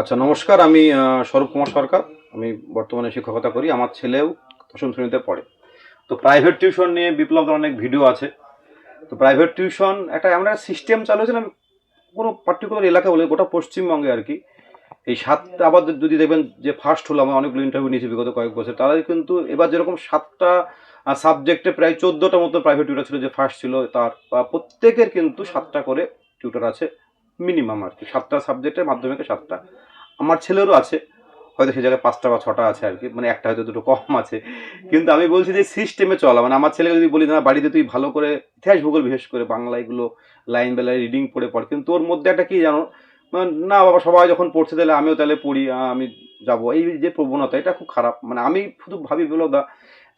আচ্ছা নমস্কার, আমি স্বরূপ কুমার সরকার। আমি বর্তমানে শিক্ষকতা করি, আমার ছেলেও দশম শ্রেণীতে পড়ে। তো প্রাইভেট টিউশন নিয়ে বিপ্লবের অনেক ভিডিও আছে। তো প্রাইভেট টিউশন একটা এমন একটা সিস্টেম চালু হয়েছে না, কোনো পার্টিকুলার এলাকা বলে, গোটা পশ্চিমবঙ্গে আর কি। এই সাতটা আবার যদি দেখবেন যে ফার্স্ট হলো আমি অনেকগুলো ইন্টারভিউ নিয়েছি বিগত কয়েক বছর, তারা কিন্তু এবার যেরকম সাতটা সাবজেক্টে প্রায় চোদ্দোটা মতো প্রাইভেট টিউটার ছিল যে ফার্স্ট ছিল তার প্রত্যেকের কিন্তু সাতটা করে টিউটার আছে। মিনিমাম আর কি। সাতটা সাবজেক্টের মাধ্যমিকে সাতটা। আমার ছেলেরও আছে। হয়তো সে জায়গায় পাঁচটা বা ছটা আছে আর কি। মানে একটা হয়তো দুটো কম আছে। কিন্তু আমি বলছি যে সিস্টেমে চলা। মানে আমার ছেলেকে যদি বলি না বাড়িতে তুই ভালো করে ইতিহাস, ভূগোল, বিশেষ করে বাংলা এগুলো লাইন বেলায় রিডিং পড়ে পড়। কিন্তু ওর মধ্যে একটা কি জানো? মানে না, বাবা, সবাই যখন পড়ছে তাহলে আমিও তাহলে পড়ি আমি যাব। এই যে প্রবণতা, এটা খুব খারাপ। মানে আমি শুধু ভাবি বলদা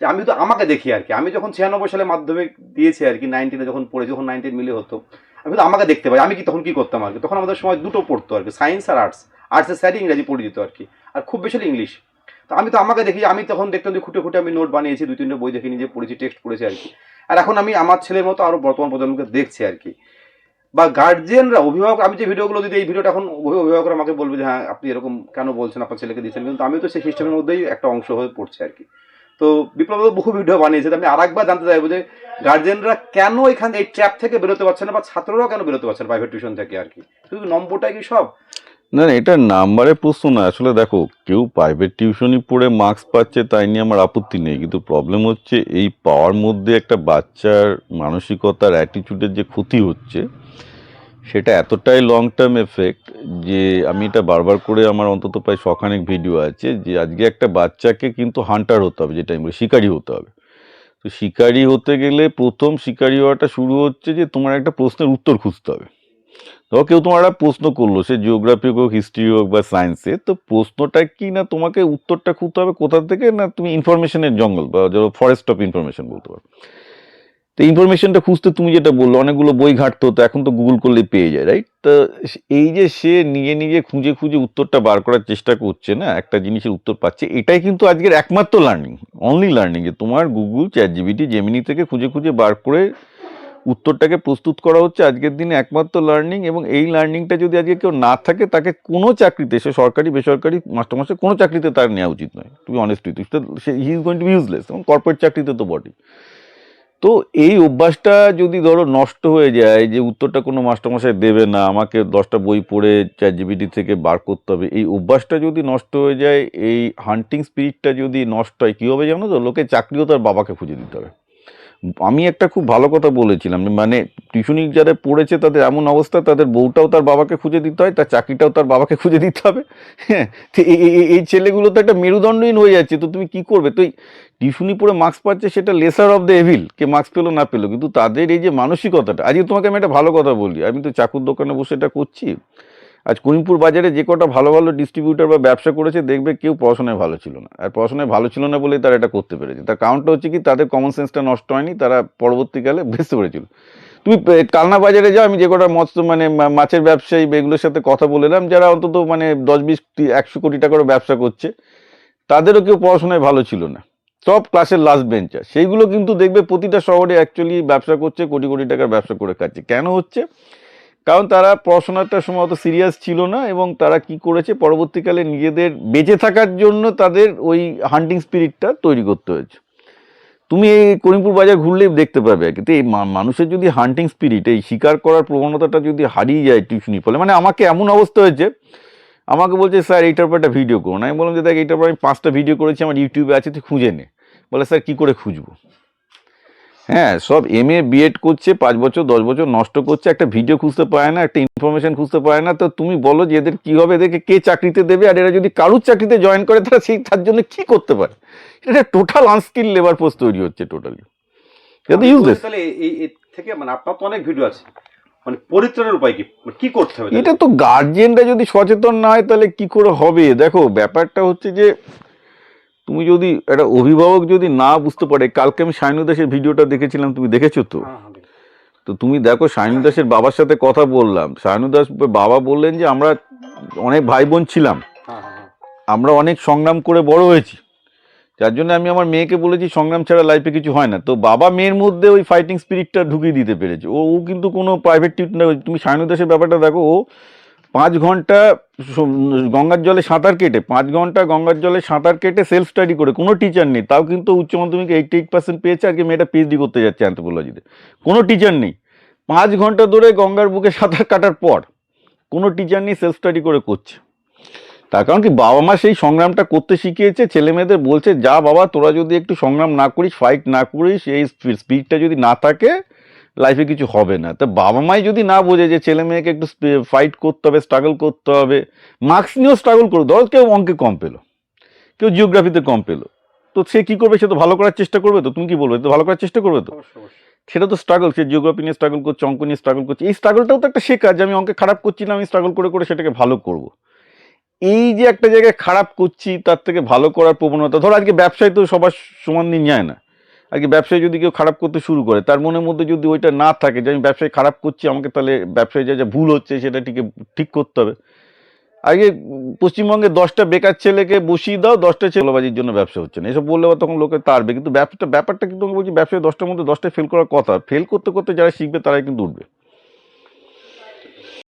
যে আমি তো আমাকে দেখি আর কি। আমি যখন ছিয়ানব্বই সালে মাধ্যমিক দিয়েছি আর কি নাইনটিনে যখন পড়ে যখন নাইনটিন মিলে হতো। আমি তো আমাকে দেখতে পাই, আমি কি তখন কি করতাম আর কি? তখন আমাদের সময় দুটো পড়তো আর কি সায়েন্স আর আর্টস আর্টসের স্যারই ইংরাজি পড়ে দিত আর কি, আর খুব বেশি ইংলিশ তো আমি তো আমাকে দেখি, আমি তখন দেখতাম যে খুঁটে খুঁটে আমি নোট বানিয়েছি, দুই তিনটে বই দেখে নিজে পড়েছি টেক্সট পড়েছি আর কি। আর এখন আমি আমার ছেলের মতো আরও বর্তমান প্রজন্মকে দেখছি আর কি। বা গার্জিয়ানরা অভিভাবক, আমি যে ভিডিওগুলো দিই এই ভিডিওটা এখন অভিভাবকরা আমাকে বলবে যে হ্যাঁ আপনি এরকম কেন বলছেন? আপনার ছেলেকে দিচ্ছেন? কিন্তু আমি তো সেই সিস্টেমের মধ্যেই একটা অংশ হয়ে পড়ছে আর কি। তো বিপ্লব বহু ভিডিও বানিয়েছে। আমি আর একবার জানতে চাইব যে গার্জেনরা কেন এখানে এই ট্র্যাপ থেকে বেরোতে পারছে না বা ছাত্ররাও কেন বেরোতে পারছে না প্রাইভেট টিউশন থেকে আর কি? শুধু নম্বরটাই কি সব? না না, এটা নাম্বারে প্রশ্ন না, আসলে দেখো, কেউ প্রাইভেট টিউশনই পড়ে মার্কস পাচ্ছে, তাই নিয়ে আমার আপত্তি নেই। কিন্তু প্রবলেম হচ্ছে এই পাওয়ার মধ্যে একটা বাচ্চার মানসিকতার অ্যাটিটিউডের যে ক্ষতি হচ্ছে সেটা এতটাই লং টার্ম এফেক্ট যে আমি এটা বারবার করে আমার অন্তত প্রায় শখানেক ভিডিও আছে যে আজকে একটা বাচ্চাকে কিন্তু হান্টার হতে হবে যেটা আমি শিকারি হতে হবে। তো শিকারি হতে গেলে প্রথম শিকারি হওয়াটা শুরু হচ্ছে যে তোমার একটা প্রশ্নের উত্তর খুঁজতে হবে। ধরো কেউ তোমার একটা প্রশ্ন করল, সে জিওগ্রাফি হোক হিস্ট্রি হোক বা সায়েন্সে তো প্রশ্নটা কি না তোমাকে উত্তরটা খুঁজতে হবে কোথা থেকে? না তুমি ইনফরমেশনের জঙ্গল বা ফরেস্ট অফ ইনফরমেশন বলতে পারো। তো ইনফরমেশনটা খুঁজতে তুমি যেটা বলল, অনেকগুলো বই ঘাটতে হতো, এখন তো গুগল করলে পেয়ে যায় রাইট তো এই যে সে নিজে নিজে খুঁজে খুঁজে উত্তরটা বার করার চেষ্টা করছে, না? একটা জিনিসের উত্তর পাচ্ছে, এটাই কিন্তু আজকের একমাত্র লার্নিং অনলি লার্নিং যে তোমার গুগল চ্যাট জিবিটি জেমিনি থেকে খুঁজে খুঁজে বার করে উত্তরটাকে প্রস্তুত করা হচ্ছে আজকের দিনে একমাত্র লার্নিং এবং এই লার্নিংটা যদি আজকে কেউ না থাকে, তাকে কোনো চাকরিতে, সে সরকারি, বেসরকারি মাস্টারমাস্টার কোনো চাকরিতে তার নেওয়া উচিত নয় to be honest say he is going to useless এবং কর্পোরেট চাকরিতে তো বটেই। তো এই অভ্যাসটা যদি ধরো নষ্ট হয়ে যায়, যে উত্তরটা কোনো মাস্টারমশাই দেবে না, আমাকে দশটা বই পড়ে চ্যাট জিবিটি থেকে বার করতে হবে, এই অভ্যাসটা যদি নষ্ট হয়ে যায়, এই হান্টিং স্পিরিটটা যদি নষ্ট হয়, কী হবে জানো তো? লোকে চাকরিও তার বাবাকে খুঁজে দিতে হবে। আমি একটা খুব ভালো কথা বলেছিলাম মানে টিউশনি যারা পড়েছে তাদের এমন অবস্থা, তাদের বউটাও তার বাবাকে খুঁজে দিতে হয়, তার চাকরিটাও তার বাবাকে খুঁজে দিতে হবে। হ্যাঁ এই- ছেলেগুলো তো একটা মেরুদণ্ডহীন হয়ে যাচ্ছে, তো তুমি কি করবে? তো টিউশনি পড়ে মার্কস পাচ্ছে সেটা লেসার অফ দ্য এভিল কে মার্কস পেল না পেল, কিন্তু তাদের এই যে মানসিকতাটা, আজকে তোমাকে আমি একটা ভালো কথা বলি, আমি তো চাকুর দোকানে বসে এটা করছি। আজ করিমপুর বাজারে যে কটা ভালো ভালো ডিস্ট্রিবিউটর বা ব্যবসা করেছে, দেখবে কেউ পড়াশোনায় ভালো ছিল না। আর পড়াশোনায় ভালো ছিল না বলেই তারা এটা করতে পেরেছে। তার কারণটা হচ্ছে কি, তাদের কমন সেন্সটা নষ্ট হয়নি, তারা পরবর্তীকালে বুঝতে পেরেছিল তুমি কালনা বাজারে যাও, আমি যে কটা মৎস্য মানে মাছের ব্যবসায়ী এগুলোর সাথে কথা বলেলাম যারা অন্তত মানে দশ বিশ একশো কোটি টাকারও ব্যবসা করছে, তাদেরও কেউ পড়াশোনায় ভালো ছিল না। সব ক্লাসের লাস্ট বেঞ্চার সেইগুলো কিন্তু দেখবে প্রতিটা শহরে অ্যাকচুয়ালি ব্যবসা করছে, কোটি কোটি টাকার ব্যবসা করে খাচ্ছে। কেন হচ্ছে? কারণ তারা পড়াশোনাটার সময় অত সিরিয়াস ছিল না এবং তারা কি করেছে, পরবর্তীকালে নিজেদের বেঁচে থাকার জন্য তাদের ওই হান্টিং স্পিরিটটা তৈরি করতে হয়েছে। তুমি এই করিমপুর বাজার ঘুরলেই দেখতে পাবে আর কি। তো এই মানুষের যদি হান্টিং স্পিরিট এই শিকার করার প্রবণতাটা যদি হারিয়ে যায় টিউশনি ফলে মানে আমাকে এমন অবস্থা হয়েছে, আমাকে বলছে, স্যার, এইটার উপর একটা ভিডিও করুন। আমি বললাম যে, দেখ, এইটার উপর আমি পাঁচটা ভিডিও করেছি, আমার ইউটিউবে আছে, তুই খুঁজে নে। বলে, স্যার, কী করে খুঁজবো? হ্যাঁ সব এম এ বিএড করছে পাঁচ বছর দশ বছর নষ্ট করছে একটা ভিডিও খুঁজতে পারে না একটা ইনফরমেশন খুঁজতে পারে না তো তুমি বলো যে এদের কী হবে এদেরকে কে চাকরিতে দেবে আর এরা যদি কারুর চাকরিতে জয়েন করে তারা সেই তার জন্য কি করতে পারে? এটা টোটাল আনস্কিল লেবার ফোর্স তৈরি হচ্ছে টোটালি এটা ইউজলেস তাহলে এই থেকে মানে আপনার তো অনেক ভিডিও আছে। মানে পরিত্রাণের উপায় কি? মানে কি করতে হবে এটা তো গার্জিয়ানরা যদি সচেতন না হয় তাহলে কি করে হবে? দেখো ব্যাপারটা হচ্ছে যে তুমি যদি একটা অভিভাবক যদি না বুঝতে পারে কালকে আমি সাইনু দাসের ভিডিওটা দেখেছিলাম তুমি দেখেছ তো? হ্যাঁ, হ্যাঁ। তো তুমি দেখো সাইনু দাসের বাবার সাথে কথা বললাম। সাইনু দাস বাবা বললেন যে আমরা অনেক ভাই বোন ছিলাম। হ্যাঁ। আমরা অনেক সংগ্রাম করে বড় হয়েছি। যার জন্য আমি আমার মেয়েকে বলেছি সংগ্রাম ছাড়া লাইফে কিছু হয় না। তো বাবা মেয়ের মধ্যে ওই ফাইটিং স্পিরিটটা ঢুকিয়ে দিতে পেরেছে। ও ও কিন্তু কোনো প্রাইভেট টিউট না তুমি সায়নু দাসের ব্যাপারটা দেখো ও পাঁচ ঘণ্টা গঙ্গার জলে সাঁতার কেটে, পাঁচ ঘণ্টা গঙ্গার জলে সাঁতার কেটে সেলফ স্টাডি করে, কোনো টিচার নেই। তাও কিন্তু উচ্চ মাধ্যমিকে এইটটি এইট পার্সেন্ট পেয়েছে, আজকে মেয়েটা পিএইচডি করতে যাচ্ছে অ্যান্থ্রোপোলজিতে কোনো টিচার নেই। পাঁচ ঘণ্টা ধরে গঙ্গার বুকে সাঁতার কাটার পর, কোনো টিচার নেই সেলফ স্টাডি করে করছে। তার কারণ কি, বাবা মা সেই সংগ্রামটা করতে শিখিয়েছে, ছেলে মেয়েদের বলছে, যা বাবা, তোরা যদি একটু সংগ্রাম না করিস ফাইট না করিস, এই স্পিডটা যদি না থাকে লাইফে কিছু হবে না। তো বাবা মাই যদি না বোঝে যে ছেলে মেয়েকে একটু ফাইট করতে হবে স্ট্রাগল করতে হবে মার্কস নিয়েও স্ট্রাগল করো ধরো কেউ অঙ্কে কম পেল কেউ জিওগ্রাফিতে কম পেল তো সে কী করবে? সে তো ভালো করার চেষ্টা করবে তো? তুমি কি বলবে? তো ভালো করার চেষ্টা করবে তো? সেটা তো স্ট্রাগল সে জিওগ্রাফি নিয়ে স্ট্রাগল করছে অঙ্ক নিয়ে স্ট্রাগল করছে। এই স্ট্রাগলটাও তো একটা শেখা যে আমি অঙ্কে খারাপ করছি না আমি স্ট্রাগল করে করে সেটাকে ভালো করব। এই যে একটা জায়গায় খারাপ করছি তার থেকে ভালো করার প্রবণতা ধরো আজকে ব্যবসায় তো সবার সমান দিন যায় না। আজকে ব্যবসায় যদি কেউ খারাপ করতে শুরু করে, তার মনের মধ্যে যদি ওইটা না থাকে যে আমি ব্যবসায় খারাপ করছি, আমাকে তাহলে ব্যবসায় যা যা ভুল হচ্ছে সেটা ঠিক ঠিক করতে হবে। আগে পশ্চিমবঙ্গে দশটা বেকার ছেলেকে বসিয়ে দাও, দশটা ছেলেবাজির জন্য ব্যবসা হচ্ছে না। এসব বললে বা তখন লোকে তারবে কিন্তু ব্যবসাটা, ব্যাপারটা কিন্তু বলছি, ব্যবসায় দশটার মধ্যে দশটা ফেল করার কথা। ফেল করতে করতে যারা শিখবে তারাই কিন্তু উঠবে।